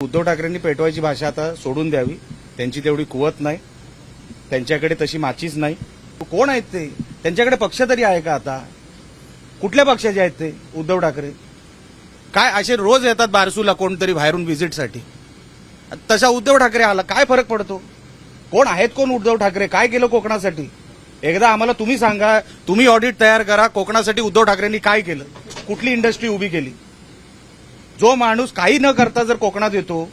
उद्धव ठाकरेंनी पेटवायची भाषा आता सोडून द्यावी. त्यांची तेवढी कुवत नाही. त्यांच्याकडे तशी माचीच नाही. कोण आहेत ते? त्यांच्याकडे पक्ष तरी आहे का आता? कुठल्या पक्षाचे आहेत ते? उद्धव ठाकरे. काय असे रोज येतात बारसूला कोणतरी बाहेरून व्हिजिटसाठी तसा उद्धव ठाकरे आला काय फरक पडतो? कोण आहेत कोण उद्धव ठाकरे? काय केलं कोकणासाठी? एकदा आम्हाला तुम्ही सांगा तुम्ही ऑडिट तयार करा कोकणासाठी उद्धव ठाकरेंनी काय केलं? कुठली इंडस्ट्री उभी केली? जो माणूस काही न करता जर कोकणात येतो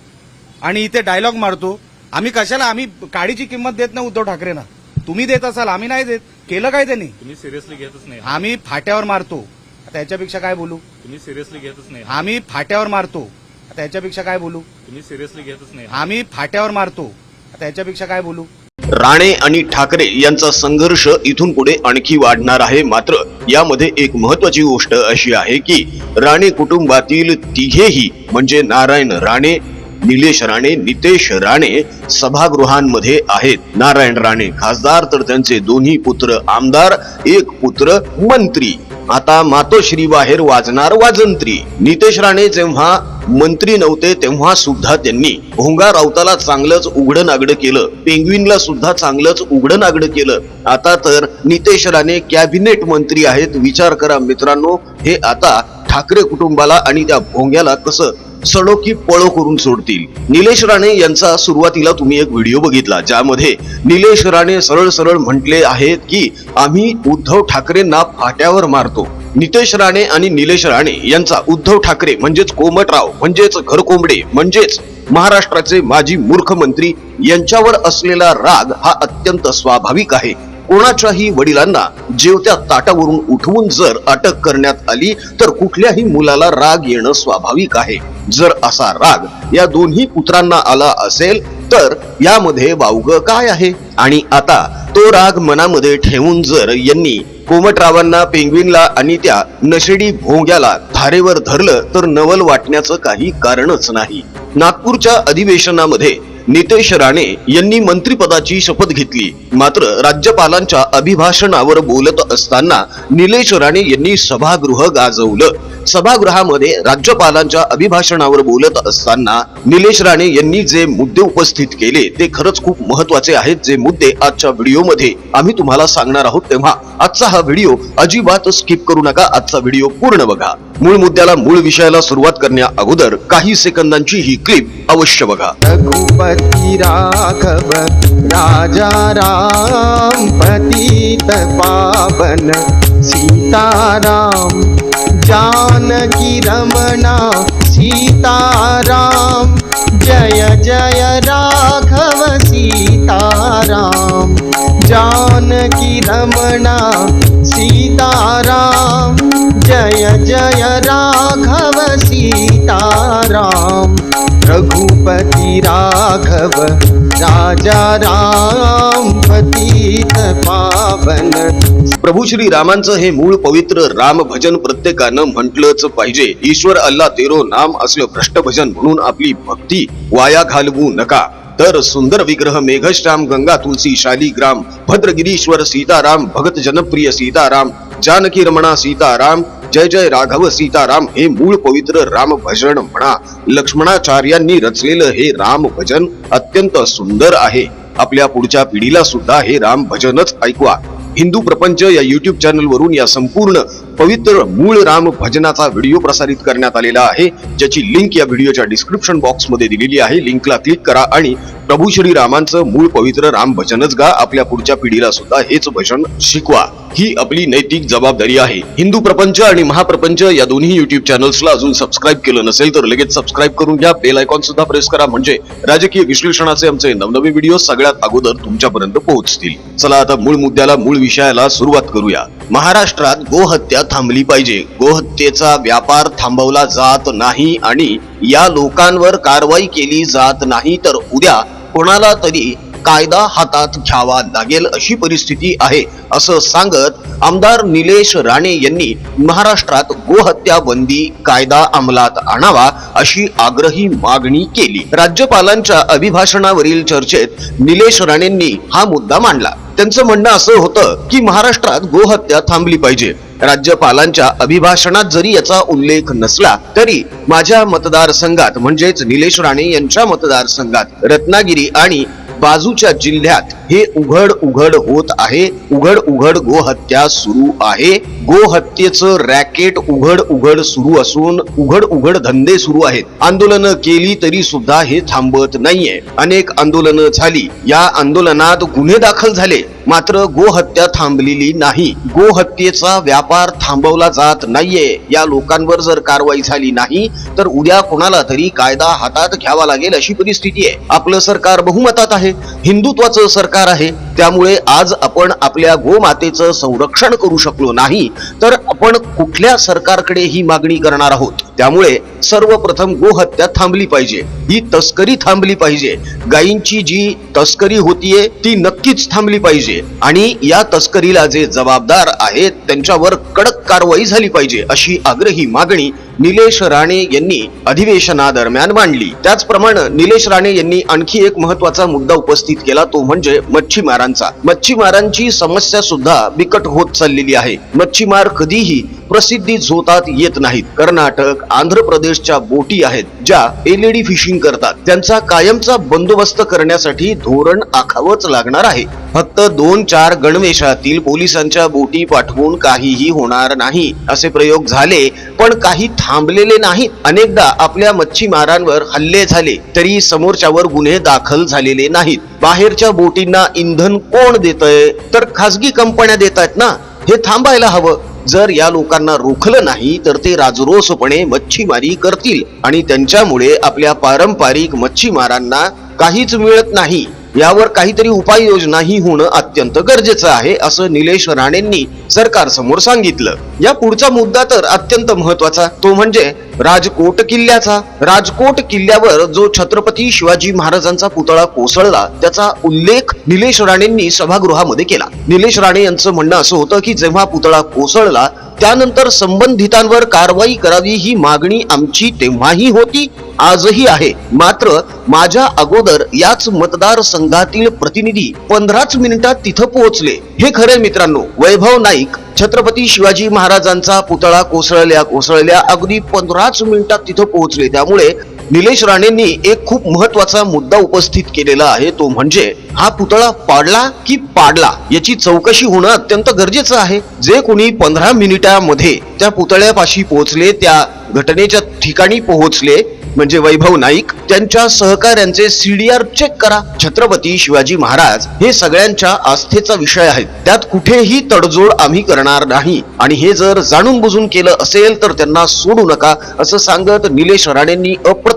आणि इथे डायलॉग मारतो आम्ही कशाला आम्ही काडीची किंमत देत नाही उद्धव ठाकरेंना? तुम्ही देत असाल आम्ही नाही देत. केलं काय त्यांनी? तुम्ही सिरियसली घेतच नाही. आम्ही फाट्यावर मारतो. त्याच्यापेक्षा काय बोलू? तुम्ही सिरियसली घेतच नाही. आम्ही फाट्यावर मारतो. त्याच्यापेक्षा काय बोलू? तुम्ही सिरियसली घेतच नाही. आम्ही फाट्यावर मारतो. त्याच्यापेक्षा काय बोलू? राणे आणि ठाकरे यांचा संघर्ष इथून पुढे आणखी वाढणार आहे. मात्र यामध्ये एक महत्वाची गोष्ट अशी आहे की राणे कुटुंबातील तिघेही म्हणजे नारायण राणे निलेश राणे नितेश राणे सभागृहांमध्ये आहेत. नारायण राणे खासदार तर त्यांचे दोन्ही पुत्र आमदार एक पुत्र मंत्री. आता मातोश्री बाहेर वाजणार वाजंत्री. नितेश राणे जेव्हा मंत्री नव्हते तेव्हा सुद्धा त्यांनी भोंगा राऊताला चांगलंच उघडं नागडं केलं. पेंग्विनला सुद्धा चांगलंच उघडं नागडं केलं. आता तर नितेश राणे कॅबिनेट मंत्री आहेत. विचार करा मित्रांनो हे आता ठाकरे कुटुंबाला आणि त्या भोंग्याला कसं सडो की पळो करून सोडतील. निलेश राणे यांचा सुरुवातीला तुम्ही एक व्हिडिओ बघितला ज्यामध्ये निलेश राणे सरळ सरळ म्हटले आहेत की आम्ही उद्धव ठाकरेंना फाट्यावर मारतो. नितेश राणे आणि निलेश राणे यांचा उद्धव ठाकरे म्हणजेच कोमटराव म्हणजेच घरकोंबडे म्हणजेच महाराष्ट्राचे माजी मूर्खमंत्री यांच्यावर असलेला राग हा अत्यंत स्वाभाविक आहे. कोणाच्याही वडिलांना जेवत्या ताटावरून उठवून जर अटक करण्यात आली तर कुठल्याही मुलाला राग येणं स्वाभाविक आहे. जर असा राग या दोन्ही पुत्रांना आला असेल तर यामध्ये वावग काय आहे? आणि आता तो राग मनामध्ये ठेवून जर यांनी कोमटरावांना पेंग्विनला आणि त्या नशेडी भोंग्याला धारेवर धरलं तर नवल वाटण्याचं काही कारणच नाही. नागपूरच्या अधिवेशनामध्ये नितेश राणे यांनी मंत्रिपदाची शपथ घेतली. मात्र राज्यपालांच्या अभिभाषणावर बोलत असताना निलेश राणे यांनी सभागृह गाजवलं. सभागृहामध्ये राज्यपालांच्या अभिभाषणावर बोलत असताना निलेश राणे यांनी जे मुद्दे उपस्थित केले ते खरंच खूप महत्त्वाचे आहेत. जे मुद्दे आजच्या व्हिडिओमध्ये आम्ही तुम्हाला सांगणार आहोत तेव्हा आजचा हा व्हिडिओ अजिबात स्किप करू नका. आजचा व्हिडिओ पूर्ण बघा. मूळ मुद्द्याला मूळ विषयाला सुरुवात करण्या अगोदर काही सेकंदांची ही क्लिप अवश्य बघा. रघुपती राघव राजा राम पतित पावन सीताराम जानकी रमणा सीताराम जय जय राघव सीताराम जानकी रमणा सीताराम जय जय सीताराम रघुपति राघव राजा राम पतित पावन। प्रभू श्री रामांचं हे मूळ पवित्र राम भजन प्रत्येकानं म्हटलंच पाहिजे. ईश्वर अल्ला तेरो नाम असलं भ्रष्ट भजन म्हणून आपली भक्ती वाया घालवू नका. तर सुंदर विग्रह मेघश्याम गंगा तुलसी शालीग्राम भद्रगिरीश्वर सीताराम भगत जनप्रिय सीताराम जानकी रमणा सीताराम जय जय राघव सीताराम हे मूळ पवित्र राम भजन म्हणा. लक्ष्मणाचार्यांनी रचलेलं हे राम भजन अत्यंत सुंदर आहे. आपल्या पुढच्या पिढीला सुद्धा हे राम भजनच ऐकवा. हिंदू प्रपंच या युट्यूब चॅनल वरून या संपूर्ण पवित्र मूळ राम भजनाचा व्हिडिओ प्रसारित करण्यात आलेला आहे. ज्याची लिंक या व्हिडिओच्या डिस्क्रिप्शन बॉक्समध्ये दिलेली आहे. लिंकला क्लिक करा आणि प्रभू श्री रामांचं मूळ पवित्र राम भजनच गा आपल्या पुढच्या पिढीला सुद्धा हेच भजन शिकवा. ही आपली नैतिक जबाबदारी आहे. हिंदू प्रपंच आणि महाप्रपंच या दोन्ही युट्यूब चॅनल्सला अजून सबस्क्राईब केलं नसेल तर लगेच सबस्क्राईब करून घ्या. बेल आयकॉन सुद्धा प्रेस करा. म्हणजे राजकीय विश्लेषणाचे आमचे नवनवे व्हिडिओ सगळ्यात अगोदर तुमच्यापर्यंत पोहोचतील. चला आता मूळ मुद्द्याला मूळ विषयाला सुरुवात करूया. महाराष्ट्रात गोहत्या थांबली पाहिजे. गोहत्येचा व्यापार थांबवला जात नाही आणि या लोकांवर कारवाई केली जात नाही. तर उद्या कोणाला तरी कायदा हातात घ्यावा लागेल अशी परिस्थिती आहे असं सांगत आमदार निलेश राणे यांनी महाराष्ट्रात गोहत्या बंदी कायदा अंमलात आणावा अशी आग्रही मागणी केली. राज्यपालांच्या अभिभाषणावरील चर्चेत निलेश राणेंनी हा मुद्दा मांडला. त्यांचं म्हणणं असं होतं की महाराष्ट्रात गोहत्या थांबली पाहिजे. राज्यपालांच्या अभिभाषणात जरी याचा उल्लेख नसला तरी माझ्या मतदारसंघात म्हणजेच निलेश राणे यांच्या मतदारसंघात रत्नागिरी आणि बाजूच्या जिल्ह्यात हे उघड उघड होत आहे. उघड उघड गोहत्या सुरू आहे. गोहत्येचं रॅकेट उघड उघड सुरू असून उघड उघड धंदे सुरू आहेत. आंदोलनं केली तरी सुद्धा हे थांबत नाहीये. अनेक आंदोलनं झाली. या आंदोलनात गुन्हे दाखल झाले. मात्र गोहत्या थांबलेली नाही. गोहत्येचा व्यापार थांबवला जात नाहीये. या लोकांवर जर कारवाई झाली नाही तर उद्या कोणाला तरी कायदा हातात घ्यावा लागेल अशी परिस्थिती आहे. आपलं सरकार बहुमतात आहे. हिंदुत्वाचं सरकार आहे. त्यामुळे आज आपण आपल्या गोमातेचं संरक्षण करू शकलो नाही तर आपण कुठल्या सरकारकडे ही मागणी करणार आहोत? त्यामुळे सर्वप्रथम गोहत्या थांबली पाहिजे. ही तस्करी थांबली पाहिजे. गायींची जी तस्करी होतीये ती नक्कीच थांबली पाहिजे. आणि या तस्करीला जे जबाबदार आहेत त्यांच्यावर कडक कारवाई झाली पाहिजे अशी आग्रही मागणी निलेश राणे यांनी अधिवेशनादरम्यान मांडली. त्याचप्रमाणे निलेश राणे यांनी आणखी एक महत्त्वाचा मुद्दा उपस्थित केला तो म्हणजे मच्छीमारांचा. मच्छीमारांची समस्या सुद्धा बिकट होत चाललेली आहे. मच्छीमार कधीही प्रसिद्धी झोतात येत नाहीत. कर्नाटक आंध्र प्रदेशच्या बोटी आहेत ज्या एलईडी फिशिंग करतात. त्यांचा कायमचा बंदोबस्त करण्यासाठी धोरण आखावंच लागणार आहे. फक्त दोन चार गणवेशातील पोलिसांच्या बोटी पाठवून काहीही होणार नाही असे प्रयोग झाले पण काही थांबलेले नाहीत. अनेकदा आपल्या मच्छीमारांवर हल्ले झाले तरी समोरच्यावर गुन्हे दाखल झालेले नाहीत. बाहेरच्या बोटींना इंधन कोण देतय? तर खासगी कंपन्या देत आहेत ना? हे थांबायला हवं. जर या लोकांना रोखलं नाही तर ते राजरोसपणे मच्छीमारी करतील. आणि त्यांच्यामुळे आपल्या पारंपरिक मच्छीमारांना काहीच मिळत नाही. यावर काहीतरी उपाययोजनाही होणं अत्यंत गरजेचं आहे असं निलेश राणेंनी सरकारसमोर सांगितलं. या पुढचा मुद्दा तर अत्यंत महत्त्वाचा तो म्हणजे राजकोट किल्ल्याचा. राजकोट किल्ल्यावर जो छत्रपती शिवाजी महाराजांचा पुतळा कोसळला त्याचा उल्लेख निलेश राणेंनी सभागृहामध्ये केला. निलेश राणे यांचं म्हणणं असं होतं की जेव्हा पुतळा कोसळला त्यानंतर संबंधितांवर कारवाई करावी ही मागणी आमची तेव्हाही होती आजही आहे. मात्र माझ्या अगोदर याच मतदारसंघातील प्रतिनिधी पंधराच मिनिटात तिथं पोहोचले. हे खरे मित्रांनो वैभव नाईक छत्रपती शिवाजी महाराजांचा पुतळा कोसळल्या कोसळल्या. अगदी पंधराच मिनिटात तिथं पोहोचले. त्यामुळे निलेश राणेंनी एक खूप महत्त्वाचा मुद्दा उपस्थित केलेला आहे. तो म्हणजे हा पुतळा पाडला की पाडला याची चौकशी होणं अत्यंत गरजेचं आहे. जे कोणी पंधरा मिनिटामध्ये त्या पुतळ्यापाशी पोहोचले त्या घटनेच्या ठिकाणी पोहोचले म्हणजे वैभव नाईक त्यांच्या सहकाऱ्यांचे सीडीआर चेक करा. छत्रपती शिवाजी महाराज हे सगळ्यांच्या आस्थेचा विषय आहे त्यात कुठेही तडजोड आम्ही करणार नाही. आणि हे जर जाणून बुजून केलं असेल तर त्यांना सोडू नका असं सांगत निलेश राणेंनी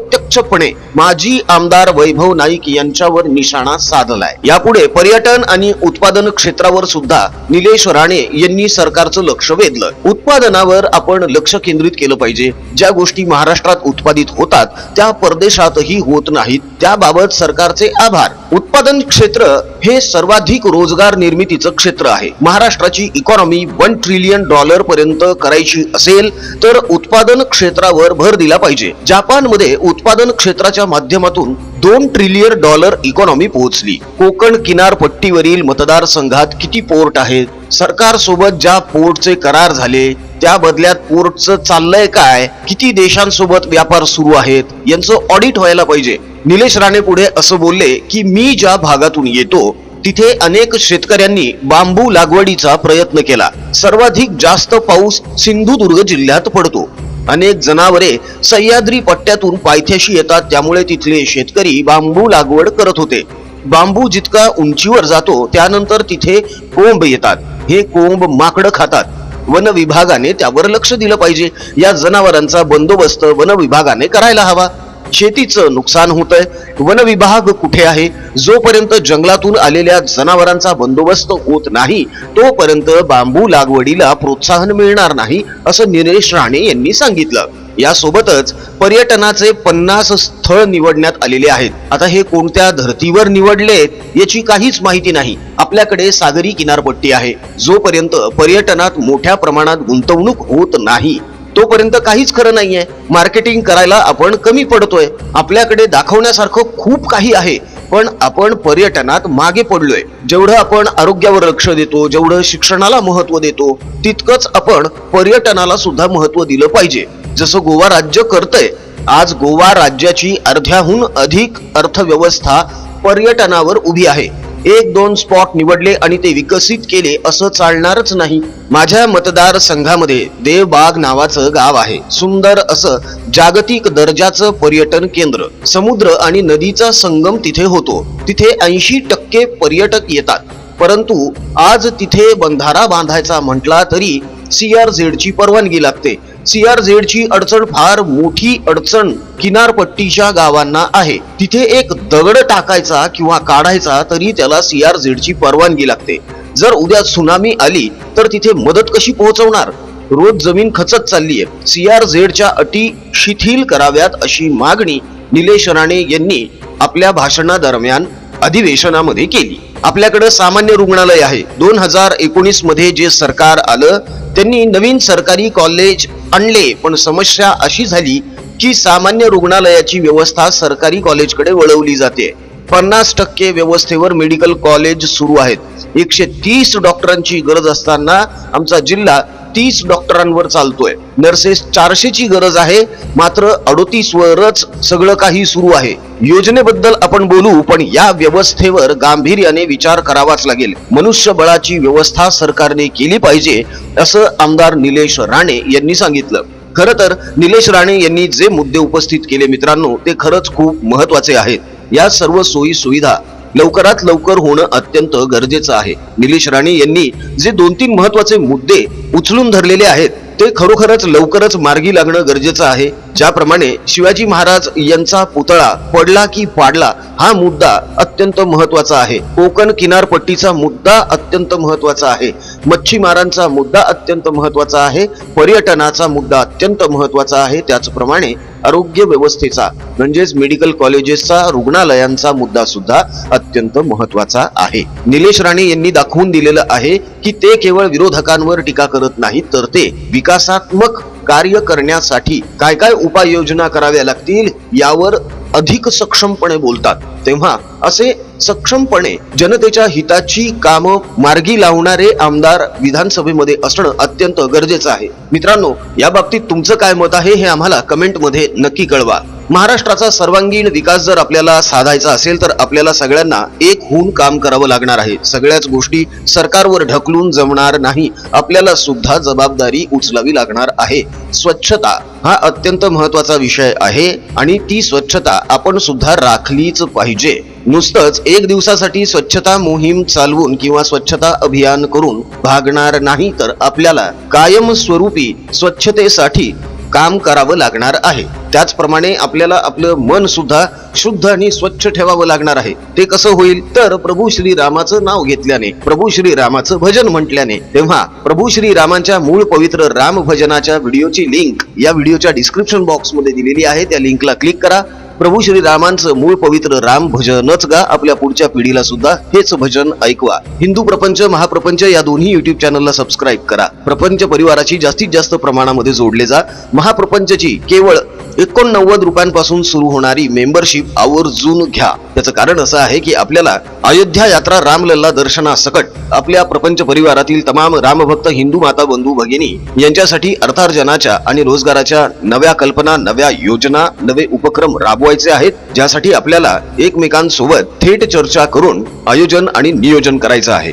प्रत्यक्षपणे माजी आमदार वैभव नाईक यांच्यावर निशाणा साधलाय. यापुढे पर्यटन आणि उत्पादन क्षेत्रावर सुद्धा निलेश राणे यांनी सरकारचं लक्ष वेधलं. उत्पादनावर आपण लक्ष केंद्रित केलं पाहिजे. ज्या गोष्टी महाराष्ट्रात उत्पादित होतात त्या परदेशातही होत नाहीत. त्याबाबत सरकारचे आभार. उत्पादन क्षेत्र हे सर्वाधिक रोजगार निर्मितीचं क्षेत्र आहे. महाराष्ट्राची इकॉनॉमी वन ट्रिलियन डॉलर पर्यंत करायची असेल तर उत्पादन क्षेत्रावर भर दिला पाहिजे. जपानमध्ये उत्पादन क्षेत्राच्या माध्यमातून दोन ट्रिलियन डॉलर इकॉनॉमी पोहोचली. कोकण किनारपट्टीवरील मतदारसंघात किती पोर्ट आहेत? सरकार सोबत ज्या पोर्टचे करार झाले त्या बदल्यात पोर्टचं चाललंय काय? किती देशांसोबत व्यापार सुरू आहेत? यांचं ऑडिट व्हायला पाहिजे. निलेश राणे पुढे असं बोलले की मी ज्या भागातून येतो तिथे अनेक शेतकऱ्यांनी बांबू लागवडीचा प्रयत्न केला. सर्वाधिक जास्त पाऊस सिंधुदुर्ग जिल्ह्यात पडतो. अनेक जनावरे सह्याद्री पट्ट्यातून पायथ्याशी येतात त्यामुळे तिथले शेतकरी बांबू लागवड करत होते. बांबू जितका उंचीवर जातो त्यानंतर तिथे कोंब येतात. हे कोंब माकडं खातात. वन विभागाने त्यावर लक्ष दिलं पाहिजे. या जनावरांचा बंदोबस्त वन विभागाने करायला हवा. शेतीचं नुकसान होतंय. वन विभाग कुठे आहे? जोपर्यंत जंगलातून आलेल्या जनावरांचा बंदोबस्त होत नाही तोपर्यंत बांबू लागवडीला प्रोत्साहन मिळणार नाही असं निलेश राणे यांनी सांगितलं. यासोबतच पर्यटनाचे पन्नास स्थळ निवडण्यात आलेले आहेत. आता हे कोणत्या धर्तीवर निवडले याची काहीच माहिती नाही. आपल्याकडे सागरी किनारपट्टी आहे. जोपर्यंत पर्यटनात मोठ्या प्रमाणात गुंतवणूक होत नाही तोपर्यंत काहीच खरं नाहीये. मार्केटिंग करायला आपण कमी पडतोय. आपल्याकडे दाखवण्यासारखं खूप काही आहे. पण आपण पर्यटनात मागे पडलोय. जेवढं आपण आरोग्यावर लक्ष देतो जेवढं शिक्षणाला महत्त्व देतो तितकंच आपण पर्यटनाला सुद्धा महत्त्व दिलं पाहिजे. जसं गोवा राज्य करतंय आज गोवा राज्याची अर्ध्याहून अधिक अर्थव्यवस्था पर्यटनावर उभी आहे. एक दोन स्पॉट निवडले आणि ते विकसित केले असं चालणारच नाही. माझ्या मतदारसंघामध्ये देवबाग नावाचं गाव आहे. सुंदर असं जागतिक दर्जाचं पर्यटन केंद्र. समुद्र आणि नदीचा संगम तिथे होतो. तिथे ऐंशी टक्के पर्यटक येतात. परंतु आज तिथे बंधारा बांधायचा म्हटला तरी ची परवानगी लागते. ची अडचण फार मोठी अडचण किनारपट्टीच्या गावांना आहे. तिथे एक दगड टाकायचा किंवा काढायचा तरी त्याला ची परवानगी लागते. जर उद्या सुनामी आली तर तिथे मदत कशी पोहोचवणार? रोज जमीन खचत चालली आहे सीआरझेडच्या अटी शिथिल कराव्यात अशी मागणी निलेश राणे यांनी आपल्या भाषणादरम्यान अधिवेशनामध्ये केली. आपल्याकडे सामान्य रुग्णालय आहे. दोन हजार एकोणीसमध्ये जे सरकार आलं त्यांनी नवीन सरकारी कॉलेज आणले पण समस्या अशी झाली की सामान्य रुग्णालयाची व्यवस्था सरकारी कॉलेजकडे वळवली जाते. पन्नास टक्के व्यवस्थेवर मेडिकल कॉलेज सुरू आहेत. एकशे तीस डॉक्टरांची गरज असताना आमचा जिल्हा तीस डॉक्टरांवर चालतोय. नर्सेस चारशेची गरज आहे मात्र अडोतीस वरच सगळं काही सुरू आहे. योजनेबद्दल आपण बोलू पण या व्यवस्थेवर गांभीर्याने विचार करावाच लागेल. मनुष्यबळाची व्यवस्था सरकारने केली पाहिजे असं आमदार निलेश राणे यांनी सांगितलं. खर तर निलेश राणे यांनी जे मुद्दे उपस्थित केले मित्रांनो ते खरंच खूप महत्त्वाचे आहेत. या सर्व सोयी सुविधा लवकरात लवकर होणं अत्यंत गरजेचं आहे. निलेश राणे यांनी जे दोन तीन महत्त्वाचे मुद्दे उचलून धरलेले आहेत ते खरोखरच लवकरच मार्गी लागणं गरजेचं आहे. ज्याप्रमाणे शिवाजी महाराज यांचा पुतळा पडला की पाडला हा मुद्दा अत्यंत महत्त्वाचा आहे. कोकण किनारपट्टीचा मुद्दा अत्यंत महत्त्वाचा आहे. मच्छीमारांचा मुद्दा अत्यंत महत्त्वाचा आहे. पर्यटनाचा मुद्दा अत्यंत महत्त्वाचा आहे. त्याचप्रमाणे आरोग्य व्यवस्थेचा म्हणजेच मेडिकल कॉलेजेसचा रुग्णालयांचा मुद्दा सुद्धा अत्यंत महत्त्वाचा आहे. निलेश राणे यांनी दाखवून दिलेलं आहे की ते केवळ विरोधकांवर टीका करत नाहीत तर ते विकासात्मक कार्य करण्यासाठी काय काय उपाययोजना कराव्या लागतील यावर अधिक सक्षमपणे बोलतात. तेव्हा असे सक्षमपणे जनतेच्या हिताची कामं मार्गी लावणारे आमदार विधानसभेमध्ये असणं अत्यंत गरजेचं आहे. मित्रांनो या बाबतीत तुमचं काय मत आहे हे आम्हाला कमेंटमध्ये नक्की कळवा. महाराष्ट्राचा सर्वांगीण विकास जर आपल्याला साधायचा असेल तर आपल्याला सगळ्यांना एक होऊन काम करावं लागणार आहे. सगळ्याच गोष्टी सरकारवर ढकलून जमणार नाही. आपल्याला सुद्धा जबाबदारी उचलावी लागणार आहे. स्वच्छता हा अत्यंत महत्त्वाचा विषय आहे आणि ती स्वच्छता आपण सुद्धा राखलीच पाहिजे. नुसतंच एक दिवसासाठी स्वच्छता मोहीम चालवून किंवा स्वच्छता अभियान करून भागणार नाही तर आपल्याला कायमस्वरूपी स्वच्छतेसाठी काम करावं लागणार आहे. त्याचप्रमाणे आपल्याला आपलं मन सुद्धा शुद्ध आणि स्वच्छ ठेवावं लागणार आहे. ते कसं होईल? तर प्रभू श्री रामाचं नाव घेतल्याने प्रभू श्री रामाचं भजन म्हटल्याने तेव्हा प्रभू श्री रामांच्या मूळ पवित्र राम भजनाच्या व्हिडिओची लिंक या व्हिडिओच्या डिस्क्रिप्शन बॉक्समध्ये दिलेली आहे. त्या लिंकला क्लिक करा. प्रभू श्री रामांचं मूळ पवित्र राम भजनच गा आपल्या पुढच्या पिढीला सुद्धा हेच भजन ऐकवा. हिंदू प्रपंच महाप्रपंच या दोन्ही युट्यूब चॅनलला सबस्क्राईब करा. प्रपंच परिवाराची जास्तीत जास्त प्रमाणामध्ये जोडले जा. महाप्रपंचची केवळ एकोणनव्वद रुपयांपासून सुरू होणारी मेंबरशिप आवर्जून घ्या. त्याचं कारण असं आहे की आपल्याला अयोध्या यात्रा रामलल्ला दर्शनासकट आपल्या प्रपंच परिवारातील तमाम रामभक्त हिंदू माता बंधू भगिनी यांच्यासाठी अर्थार्जनाच्या आणि रोजगाराच्या नव्या कल्पना नव्या योजना नवे उपक्रम थोपवायचे आहेत ज्यासाठी आपल्याला एकमेकांसोबत थेट चर्चा करून आयोजन आणि नियोजन करायचं आहे.